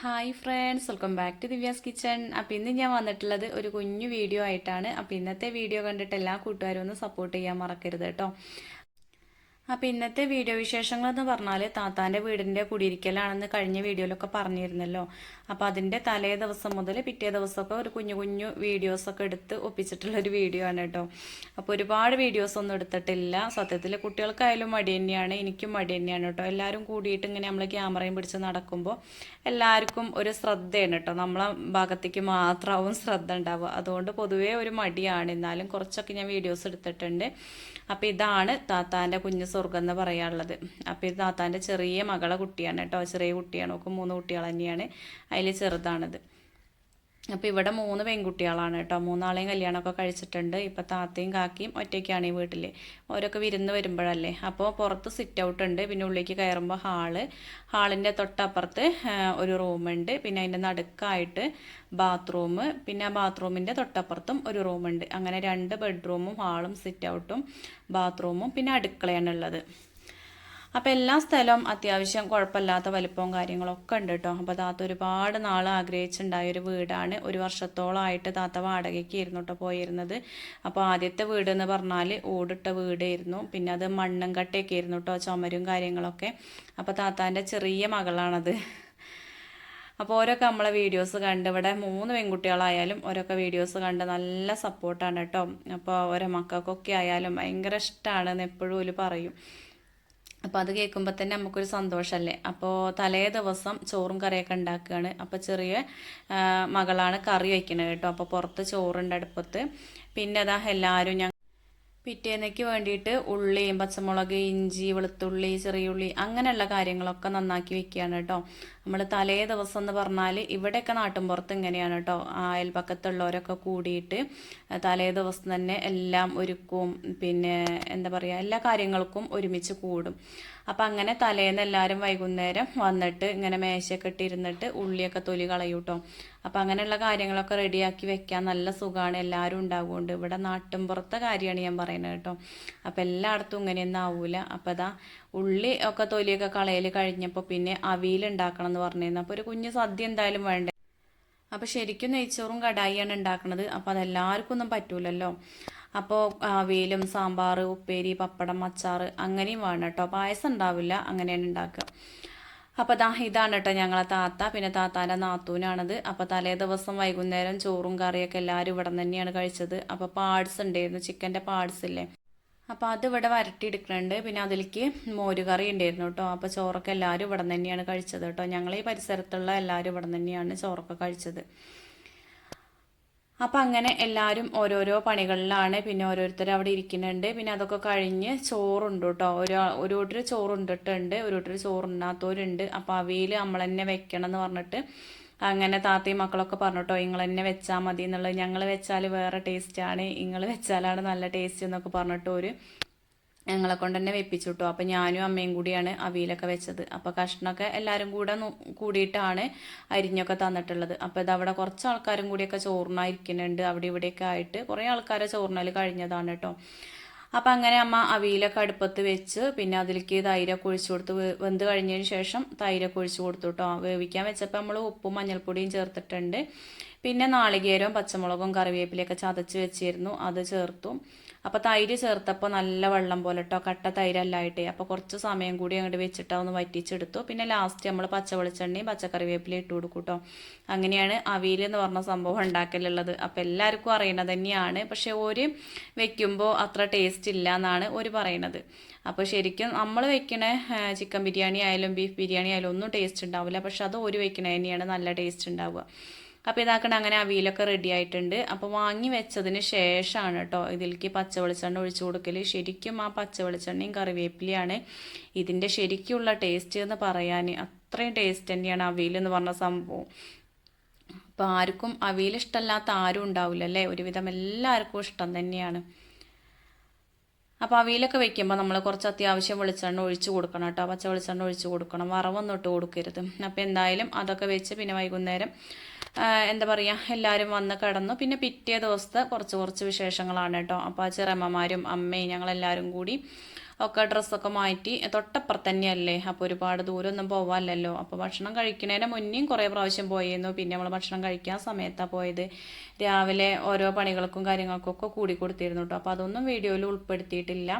Hi friends welcome back to Divya's kitchen appam ഇന്ന് ഞാൻ വന്നിട്ടുള്ളത് ഒരു കുഞ്ഞു വീഡിയോ ആയിട്ടാണ്. അപ്പം ഇന്നത്തെ വീഡിയോ കണ്ടിട്ട് എല്ലാ കൂട്ടുകാരും ഒന്ന് സപ്പോർട്ട് ചെയ്യാൻ മറക്കരുത് കേട്ടോ. അപ്പോൾ ഇന്നത്തെ വീഡിയോ വിശേഷങ്ങൾ എന്ന് പറഞ്ഞാൽ താത്താന്റെ വീടിന്റെ കുടിയിരിക്കലാണെന്ന് കഴിഞ്ഞ വീഡിയോയിലൊക്കെ പറഞ്ഞിരുന്നല്ലോ. അപ്പോൾ അതിന്റെ തലേ ദിവസം മുതൽ പിറ്റേ ദിവസമൊക്കെ ഒരു കുഞ്ഞു കുഞ്ഞു വീഡിയോസൊക്കെ എടുത്ത് ഒപ്പിച്ചിട്ടുള്ള ഒരു വീഡിയോ ആണ് കേട്ടോ. അപ്പോൾ ഒരുപാട് വീഡിയോസ് ഒന്നും എടുത്തിട്ടില്ല. സത്യത്തിൽ കുട്ടികൾക്കായാലും മടി തന്നെയാണ്. എനിക്കും മടി തന്നെയാണ് കേട്ടോ. എല്ലാവരും കൂടിയിട്ട് ഇങ്ങനെ നമ്മൾ ക്യാമറയും പിടിച്ച് നടക്കുമ്പോൾ എല്ലാവർക്കും ഒരു ശ്രദ്ധയാണ് കേട്ടോ. നമ്മളെ ഭാഗത്തേക്ക് മാത്രമാവും ശ്രദ്ധ ഉണ്ടാവുക. അതുകൊണ്ട് പൊതുവേ ഒരു മടിയാണ്. എന്നാലും കുറച്ചൊക്കെ ഞാൻ വീഡിയോസ് എടുത്തിട്ടുണ്ട്. അപ്പോൾ ഇതാണ് താത്താന്റെ കുഞ്ഞു സ്വർഗം എന്ന് പറയാനുള്ളത്. അപ്പോൾ ഇത് താത്താന്റെ ചെറിയ മകളെ കുട്ടിയാണ് കേട്ടോ ചെറിയ കുട്ടിയാണ്. ഒക്കെ മൂന്ന് കുട്ടികൾ തന്നെയാണ്. അതിൽ ചെറുതാണിത്. അപ്പോൾ ഇവിടെ മൂന്ന് പെൺകുട്ടികളാണ് കേട്ടോ. മൂന്നാളെയും കല്യാണമൊക്കെ കഴിച്ചിട്ടുണ്ട്. ഇപ്പോൾ താത്തയും കാക്കിയും ഒറ്റയ്ക്കാണ് ഈ വീട്ടിൽ ഓരോക്കെ വിരുന്ന് വരുമ്പോഴല്ലേ. അപ്പോൾ പുറത്ത് സിറ്റ് ഔട്ട് ഉണ്ട്. പിന്നെ ഉള്ളിലേക്ക് കയറുമ്പോൾ ഹാൾ ഹാളിന്റെ തൊട്ടപ്പുറത്ത് ഒരു റൂമുണ്ട് പിന്നെ അതിന്റെ നടുക്കായിട്ട് ബാത്റൂം പിന്നെ ആ ബാത്റൂമിന്റെ തൊട്ടപ്പുറത്തും ഒരു റൂമുണ്ട് അങ്ങനെ രണ്ട് ബെഡ്റൂമും ഹാളും സിറ്റ് ഔട്ടും ബാത്റൂമും പിന്നെ അടുക്കളയാണ് ഉള്ളത്. അപ്പോൾ എല്ലാ സ്ഥലവും അത്യാവശ്യം കുഴപ്പമില്ലാത്ത വലിപ്പവും കാര്യങ്ങളൊക്കെ ഉണ്ട് കേട്ടോ. അപ്പോൾ താത്ത ഒരുപാട് നാൾ ആഗ്രഹിച്ചുണ്ടായ ഒരു വീടാണ്. ഒരു വർഷത്തോളമായിട്ട് താത്ത വാടകയ്ക്ക് ആയിരുന്നു കേട്ടോ പോയിരുന്നത്. അപ്പോൾ ആദ്യത്തെ വീട് എന്ന് പറഞ്ഞാൽ ഓടിട്ട വീടായിരുന്നു. പിന്നെ അത് മണ്ണും കട്ടയൊക്കെ ആയിരുന്നു കേട്ടോ ചുമരും കാര്യങ്ങളൊക്കെ. അപ്പോൾ താത്താന്റെ ചെറിയ മകളാണത്. അപ്പോൾ ഓരോക്കെ നമ്മളെ വീഡിയോസ് കണ്ട് ഇവിടെ മൂന്ന് പെൺകുട്ടികളായാലും ഓരോക്കെ വീഡിയോസ് കണ്ട് നല്ല സപ്പോർട്ടാണ് കേട്ടോ. അപ്പോൾ ഓരോ മക്കൾക്കൊക്കെ ആയാലും ഭയങ്കര ഇഷ്ടമാണെന്ന് എപ്പോഴും ഒരു പറയും. അപ്പോൾ അത് കേൾക്കുമ്പോൾ തന്നെ നമുക്കൊരു സന്തോഷമല്ലേ അപ്പോൾ തലേ ദിവസം ചോറും കറിയൊക്കെ ഉണ്ടാക്കുകയാണ് അപ്പോൾ ചെറിയ മകളാണ് കറി വയ്ക്കുന്നത് കേട്ടോ. അപ്പോൾ പുറത്ത് ചോറുണ്ട് അടുപ്പത്ത്. പിന്നെ അതാ എല്ലാവരും പിറ്റേന്നേക്ക് വേണ്ടിയിട്ട് ഉള്ളിയും പച്ചമുളക് ഇഞ്ചി വെളുത്തുള്ളി ചെറിയുള്ളി അങ്ങനെയുള്ള കാര്യങ്ങളൊക്കെ നന്നാക്കി വെക്കുകയാണ് കേട്ടോ. നമ്മൾ തലേ ദിവസം എന്ന് പറഞ്ഞാൽ ഇവിടെയൊക്കെ നാട്ടിൻപുറത്ത് ഇങ്ങനെയാണ് കേട്ടോ. അയൽപക്കത്തുള്ളവരൊക്കെ കൂടിയിട്ട് തലേ ദിവസം തന്നെ എല്ലാം ഒരുക്കും പിന്നെ എന്താ പറയുക എല്ലാ കാര്യങ്ങൾക്കും ഒരുമിച്ച് കൂടും. അപ്പം അങ്ങനെ തലേന്ന് എല്ലാവരും വൈകുന്നേരം വന്നിട്ട് ഇങ്ങനെ മേശയൊക്കെ ഇട്ടിരുന്നിട്ട് ഉള്ളിയൊക്കെ തൊലി കളയും കേട്ടോ അപ്പം അങ്ങനെയുള്ള കാര്യങ്ങളൊക്കെ റെഡിയാക്കി വെക്കാൻ നല്ല സുഖമാണ് എല്ലാവരും ഉണ്ടാകുകൊണ്ട് ഇവിടെ നാട്ടിൻപുറത്തെ കാര്യമാണ് ഞാൻ പറയുന്നത് കേട്ടോ. അപ്പം എല്ലായിടത്തും ഇങ്ങനെയൊന്നും ആവൂല. അപ്പം അതാ ഉള്ളി ഒക്കെ തൊലിയൊക്കെ കളയൽ കഴിഞ്ഞപ്പോൾ പിന്നെ അവിയൽ ഉണ്ടാക്കണം എന്ന് പറഞ്ഞിരുന്നു. അപ്പോൾ ഒരു കുഞ്ഞ് സദ്യ എന്തായാലും വേണ്ടേ? അപ്പോൾ ശരിക്കും നെയ്ച്ചോറും കടായിയാണ് ഉണ്ടാക്കുന്നത് അപ്പോൾ അതെല്ലാവർക്കും ഒന്നും പറ്റൂലല്ലോ. അപ്പോൾ അവിയലും സാമ്പാർ ഉപ്പേരി പപ്പടം അച്ചാർ അങ്ങനെയും വേണം കേട്ടോ. പായസം ഉണ്ടാവില്ല. അങ്ങനെയാണ് ഉണ്ടാക്കുക. അപ്പോൾ ദാ ഇതാണ് കേട്ടോ ഞങ്ങളെ താത്ത. പിന്നെ താത്താന്റെ നാത്തൂനാണത്. അപ്പോൾ തലേ ദിവസം വൈകുന്നേരം ചോറും കറിയൊക്കെ എല്ലാവരും ഇവിടെ തന്നെയാണ് കഴിച്ചത്. അപ്പോൾ പാഡ്സ് ഉണ്ടായിരുന്നു. ചിക്കന്റെ പാഡ്സ് ഇല്ലേ? അപ്പോൾ അത് ഇവിടെ വരട്ടിയെടുക്കുന്നുണ്ട്. പിന്നെ അതിലേക്ക് മോരുകറി ഉണ്ടായിരുന്നു കേട്ടോ. അപ്പോൾ ചോറൊക്കെ എല്ലാവരും ഇവിടെ തന്നെയാണ് കഴിച്ചത് കേട്ടോ. ഞങ്ങൾ ഈ പരിസരത്തുള്ള എല്ലാവരും ഇവിടെ തന്നെയാണ് ചോറൊക്കെ കഴിച്ചത്. അപ്പം അങ്ങനെ എല്ലാവരും ഓരോരോ പണികളിലാണ് പിന്നെ ഓരോരുത്തർ അവിടെ ഇരിക്കുന്നുണ്ട്. പിന്നെ അതൊക്കെ കഴിഞ്ഞ് ചോറുണ്ട് കേട്ടോ. ഒരു കൂട്ടർ ചോറുണ്ടിട്ടുണ്ട് കൂട്ടർ ചോറുണ്ടാത്തവരുണ്ട് അപ്പോൾ അവയിൽ നമ്മൾ തന്നെ വെക്കണം എന്ന് പറഞ്ഞിട്ട് അങ്ങനെ താത്തയും മക്കളൊക്കെ പറഞ്ഞു കേട്ടോ നിങ്ങൾ തന്നെ വെച്ചാൽ മതി എന്നുള്ളത്. ഞങ്ങൾ വെച്ചാൽ വേറെ ടേസ്റ്റാണ് നിങ്ങൾ വെച്ചാലാണ് നല്ല ടേസ്റ്റ് എന്നൊക്കെ പറഞ്ഞിട്ട് ഒരു ഞങ്ങളെ കൊണ്ട് തന്നെ വെപ്പിച്ചു കിട്ടും അപ്പം ഞാനും അമ്മയും കൂടിയാണ് അവിയിലൊക്കെ വെച്ചത്. അപ്പോൾ കഷ്ണമൊക്കെ എല്ലാവരും കൂടെ കൂടിയിട്ടാണ് അരിഞ്ഞൊക്കെ തന്നിട്ടുള്ളത്. അപ്പോൾ ഇത് അവിടെ കുറച്ച് ആൾക്കാരും കൂടിയൊക്കെ ചോറിനായിരിക്കുന്നുണ്ട്. അവിടെ ഇവിടെയൊക്കെ ആയിട്ട് കുറേ ആൾക്കാരെ ചോറിനാൽ കഴിഞ്ഞതാണ് കേട്ടോ. അപ്പം അങ്ങനെ അമ്മ അവിയിലൊക്കെ അടുപ്പത്ത് വെച്ച് പിന്നെ അതിലേക്ക് തൈരൊക്കെ ഒഴിച്ചു കൊടുത്ത് വെന്ത് കഴിഞ്ഞതിന് ശേഷം തൈരൊക്കെ ഒഴിച്ചു കൊടുത്തു കേട്ടോ. വേവിക്കാൻ വെച്ചപ്പോൾ നമ്മൾ ഉപ്പും മഞ്ഞൾപ്പൊടിയും ചേർത്തിട്ടുണ്ട്. പിന്നെ നാളികേരവും പച്ചമുളകും കറിവേപ്പിലയൊക്കെ ചതച്ച് വെച്ചിരുന്നു അത് ചേർത്തു. അപ്പോൾ തൈര് ചേർത്തപ്പോൾ നല്ല വെള്ളം പോലെ കേട്ടോ കട്ട തൈരല്ലായിട്ടേ അപ്പോൾ കുറച്ച് സമയം കൂടി അങ്ങോട്ട് വെച്ചിട്ട് ഒന്ന് വറ്റിച്ചെടുത്തു. പിന്നെ ലാസ്റ്റ് നമ്മൾ പച്ച വെളിച്ചെണ്ണയും പച്ചക്കറിവേപ്പിലയും ഇട്ട് കൊടുക്കും കേട്ടോ അങ്ങനെയാണ് അവിയൽ എന്ന് പറഞ്ഞ സംഭവം ഉണ്ടാക്കലുള്ളത്. അപ്പോൾ എല്ലാവർക്കും അറിയണത് തന്നെയാണ്. പക്ഷേ ഒരു വെക്കുമ്പോൾ അത്ര ടേസ്റ്റ് ഇല്ല എന്നാണ് ഒരു പറയണത്. അപ്പോൾ ശരിക്കും നമ്മൾ വെക്കണ ചിക്കൻ ബിരിയാണി ആയാലും ബീഫ് ബിരിയാണി ആയാലും ഒന്നും ടേസ്റ്റ് ഉണ്ടാവില്ല. പക്ഷെ അത് ഒരു വെക്കണ തന്നെയാണ് നല്ല ടേസ്റ്റ് ഉണ്ടാവുക. അപ്പോൾ ഇതാക്കണ അങ്ങനെ അവിയലൊക്കെ റെഡി ആയിട്ടുണ്ട്. അപ്പോൾ വാങ്ങി വെച്ചതിന് ശേഷമാണ് കേട്ടോ ഇതിലേക്ക് പച്ച വെളിച്ചെണ്ണ ഒഴിച്ചു കൊടുക്കൽ ശരിക്കും ആ പച്ച വെളിച്ചെണ്ണയും കറിവേപ്പിലയാണ്. ഇതിന്റെ ശരിക്കുള്ള ടേസ്റ്റ് എന്ന് പറയാൻ അത്രയും ടേസ്റ്റ് തന്നെയാണ് അവിയൽ എന്ന് പറഞ്ഞ സംഭവം. അപ്പോൾ ആർക്കും അവിയൽ ഇഷ്ടമല്ലാത്ത ആരും ഉണ്ടാവില്ല അല്ലേ? ഒരുവിധം എല്ലാവർക്കും ഇഷ്ടം തന്നെയാണ്. അപ്പോൾ അവിയിലൊക്കെ വെക്കുമ്പോൾ നമ്മൾ കുറച്ച് അത്യാവശ്യം വെളിച്ചെണ്ണ ഒഴിച്ച് കൊടുക്കണം കേട്ടോ. പച്ച വെളിച്ചെണ്ണ ഒഴിച്ച് കൊടുക്കണം. വറവൊന്നും ഇട്ട് കൊടുക്കരുത്. അപ്പോൾ എന്തായാലും അതൊക്കെ വെച്ച് പിന്നെ വൈകുന്നേരം എന്താ പറയുക എല്ലാവരും വന്ന് കിടന്നു. പിന്നെ പിറ്റേ ദിവസത്തെ കുറച്ച് കുറച്ച് വിശേഷങ്ങളാണ് കേട്ടോ. അപ്പോൾ ആ ചെറമ്മമാരും അമ്മയും ഞങ്ങളെല്ലാവരും കൂടി ഒക്കെ ഡ്രസ്സൊക്കെ മാറ്റി. തൊട്ടപ്പുറത്ത് തന്നെയല്ലേ അപ്പോൾ ഒരുപാട് ദൂരമൊന്നും പോവാമല്ലോ അപ്പോൾ ഭക്ഷണം കഴിക്കുന്നതിന് മുന്നേയും കുറേ പ്രാവശ്യം പോയിരുന്നു. പിന്നെ നമ്മൾ ഭക്ഷണം കഴിക്കാൻ സമയത്താണ് പോയത്. രാവിലെ ഓരോ പണികൾക്കും കാര്യങ്ങൾക്കും ഒക്കെ കൂടി കൊടുത്തിരുന്നു കേട്ടോ അപ്പോൾ അതൊന്നും വീഡിയോയിൽ ഉൾപ്പെടുത്തിയിട്ടില്ല.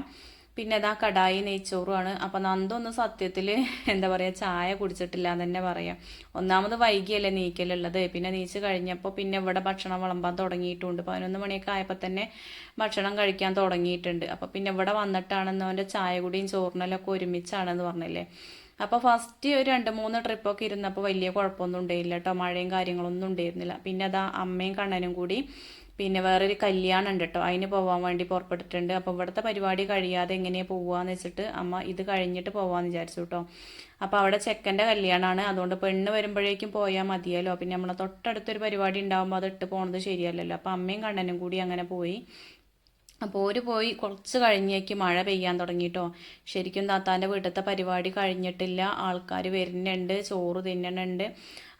പിന്നെ അതാ കടായി നെയ്ച്ചോറുമാണ് അപ്പം നന്ദൊന്നും സത്യത്തിൽ എന്താ പറയുക ചായ കുടിച്ചിട്ടില്ല എന്ന് തന്നെ പറയാം. ഒന്നാമത് വൈകിയല്ലേ നീക്കലുള്ളത്. പിന്നെ നീച്ച് കഴിഞ്ഞപ്പോൾ പിന്നെ ഇവിടെ ഭക്ഷണം വിളമ്പാൻ തുടങ്ങിയിട്ടുണ്ട്. പതിനൊന്ന് മണിയൊക്കെ ആയപ്പോൾ തന്നെ ഭക്ഷണം കഴിക്കാൻ തുടങ്ങിയിട്ടുണ്ട്. അപ്പോൾ പിന്നെ ഇവിടെ വന്നിട്ടാണെന്ന് ചായ കുടിയും ചോറിനെല്ലൊക്കെ ഒരുമിച്ചാണെന്ന് പറഞ്ഞില്ലേ. അപ്പോൾ ഫസ്റ്റ് ഒരു രണ്ട് മൂന്ന് ട്രിപ്പൊക്കെ ഇരുന്നപ്പോൾ വലിയ കുഴപ്പമൊന്നും ഉണ്ടായില്ല കേട്ടോ മഴയും കാര്യങ്ങളൊന്നും ഉണ്ടായിരുന്നില്ല. പിന്നെ അതാ അമ്മയും കണ്ണനും കൂടി പിന്നെ വേറൊരു കല്യാണം ഉണ്ട് കേട്ടോ അതിന് പോകാൻ വേണ്ടി പുറപ്പെട്ടിട്ടുണ്ട്. അപ്പോൾ ഇവിടുത്തെ പരിപാടി കഴിയാതെ എങ്ങനെയാണ് പോവാന്ന് വെച്ചിട്ട് അമ്മ ഇത് കഴിഞ്ഞിട്ട് പോവാന്ന് വിചാരിച്ചു കേട്ടോ അപ്പോൾ അവിടെ ചെക്കന്റെ കല്യാണമാണ് അതുകൊണ്ട് പെണ്ണ് വരുമ്പോഴേക്കും പോയാൽ മതിയല്ലോ. പിന്നെ നമ്മളെ തൊട്ടടുത്തൊരു പരിപാടി ഉണ്ടാകുമ്പോൾ അത് ഇട്ട് പോകുന്നത് ശരിയല്ലല്ലോ. അപ്പോൾ അമ്മയും കണ്ണനും കൂടി അങ്ങനെ പോയി. അപ്പോൾ ഒരു പോയി കുറച്ച് കഴിഞ്ഞേക്ക് മഴ പെയ്യാൻ തുടങ്ങിയിട്ടോ ശരിക്കും താത്താന്റെ വീട്ടിലത്തെ പരിപാടി കഴിഞ്ഞിട്ടില്ല. ആൾക്കാർ വരുന്നുണ്ട് ചോറ് തിന്നണുണ്ട്.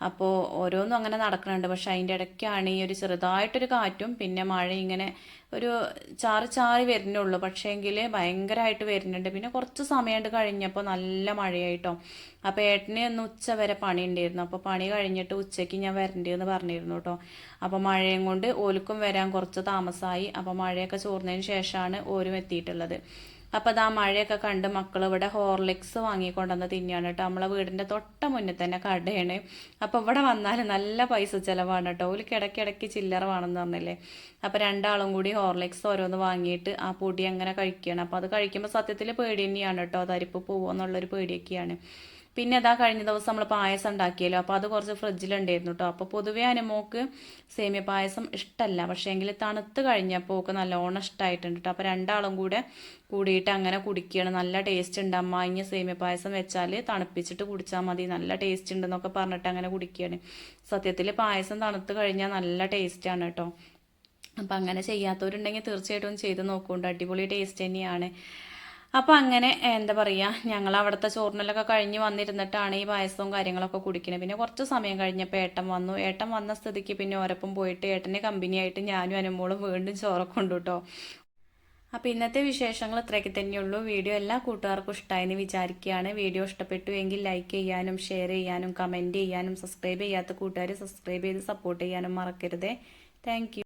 അപ്പോൾ ഓരോന്നും അങ്ങനെ നടക്കുന്നുണ്ട് പക്ഷെ അതിന്റെ ഇടയ്ക്കാണ് ഈ ഒരു ചെറുതായിട്ടൊരു കാറ്റും പിന്നെ മഴ ഇങ്ങനെ ഒരു ചാറി ചാറി വരുന്നുള്ളൂ. പക്ഷേങ്കിൽ ഭയങ്കരമായിട്ട് വരുന്നുണ്ട്. പിന്നെ കുറച്ച് സമയമായിട്ട് കഴിഞ്ഞപ്പോൾ നല്ല മഴയായിട്ടോ. അപ്പോൾ ഏട്ടന് ഒന്ന് ഉച്ച വരെ പണി ഉണ്ടായിരുന്നു അപ്പോൾ പണി കഴിഞ്ഞിട്ട് ഉച്ചയ്ക്ക് ഞാൻ വരണ്ടെന്ന് പറഞ്ഞിരുന്നു കേട്ടോ അപ്പോൾ മഴയും കൊണ്ട് ഓലുക്കും വരാൻ കുറച്ച് താമസമായി അപ്പോൾ മഴയൊക്കെ ചോർന്നതിന് ശേഷമാണ് ഓരും എത്തിയിട്ടുള്ളത്. അപ്പോൾ അത് ആ മഴയൊക്കെ കണ്ട് മക്കൾ ഇവിടെ ഹോർലിക്സ് വാങ്ങിക്കൊണ്ടുവന്ന് തിന്നെയാണ് കേട്ടോ. നമ്മളെ വീടിന്റെ തൊട്ട മുന്നിൽ തന്നെ കടയാണ്. അപ്പോൾ ഇവിടെ വന്നാൽ നല്ല പൈസ ചിലവാണ് കേട്ടോ. ഒരു കിടക്കിടയ്ക്ക് ചില്ലറ വേണമെന്ന് പറഞ്ഞില്ലേ. അപ്പോൾ രണ്ടാളും കൂടി ഹോർലിക്സ് ഓരോന്ന് വാങ്ങിയിട്ട് ആ പൊടി അങ്ങനെ കഴിക്കുകയാണ് അപ്പോൾ അത് കഴിക്കുമ്പോൾ സത്യത്തിൽ പേടി തന്നെയാണ് കേട്ടോ. തരിപ്പ് പോകുമോ എന്നുള്ളൊരു പേടിയൊക്കെയാണ്. പിന്നെ അതാ കഴിഞ്ഞ ദിവസം നമ്മൾ പായസം ഉണ്ടാക്കിയല്ലോ. അപ്പോൾ അത് കുറച്ച് ഫ്രിഡ്ജിലുണ്ടായിരുന്നു കേട്ടോ അപ്പോൾ പൊതുവേ അനുമോക്ക് സേമിയ പായസം ഇഷ്ടമല്ല പക്ഷേ എങ്കിൽ തണുത്ത് കഴിഞ്ഞപ്പോൾ ഒക്കെ നല്ലോണം ഇഷ്ടമായിട്ടുണ്ട് കേട്ടോ അപ്പോൾ രണ്ടാളും കൂടെ കൂടിയിട്ട് അങ്ങനെ കുടിക്കുകയാണ് നല്ല ടേസ്റ്റ് ഉണ്ട്. അമ്മ ഇനി സേമിയ പായസം വെച്ചാൽ തണുപ്പിച്ചിട്ട് കുടിച്ചാൽ മതി. നല്ല ടേസ്റ്റ് ഉണ്ടെന്നൊക്കെ പറഞ്ഞിട്ട് അങ്ങനെ കുടിക്കുകയാണ് സത്യത്തിൽ പായസം തണുത്ത് കഴിഞ്ഞാൽ നല്ല ടേസ്റ്റാണ് കേട്ടോ അപ്പം അങ്ങനെ ചെയ്യാത്തവരുണ്ടെങ്കിൽ തീർച്ചയായിട്ടും ചെയ്ത് നോക്കുന്നുണ്ട് അടിപൊളി ടേസ്റ്റ് തന്നെയാണ്. അപ്പോൾ അങ്ങനെ എന്താ പറയുക ഞങ്ങൾ അവിടുത്തെ ചോറിനെല്ലൊക്കെ കഴിഞ്ഞ് വന്നിരുന്നിട്ടാണ് ഈ പായസവും കാര്യങ്ങളൊക്കെ കുടിക്കുന്നത് പിന്നെ കുറച്ച് സമയം കഴിഞ്ഞപ്പോൾ ഏട്ടൻ വന്നു. ഏട്ടൻ വന്ന സ്ഥിതിക്ക് പിന്നെ ഒരപ്പം പോയിട്ട് ഏട്ടന്റെ കമ്പനിയായിട്ട് ഞാനും അനുമോളും വീണ്ടും ചോറൊക്കെ കൊണ്ടു കേട്ടോ അപ്പോൾ ഇന്നത്തെ വിശേഷങ്ങൾ ഇത്രയൊക്കെ തന്നെയുള്ളൂ. വീഡിയോ എല്ലാ കൂട്ടുകാർക്കും ഇഷ്ടമായെന്ന് വിചാരിക്കുകയാണ്. വീഡിയോ ഇഷ്ടപ്പെട്ടു എങ്കിൽ ലൈക്ക് ചെയ്യാനും ഷെയർ ചെയ്യാനും കമന്റ് ചെയ്യാനും സബ്സ്ക്രൈബ് ചെയ്യാത്ത കൂട്ടുകാർ സബ്സ്ക്രൈബ് ചെയ്ത് സപ്പോർട്ട് ചെയ്യാനും മറക്കരുതേ. താങ്ക്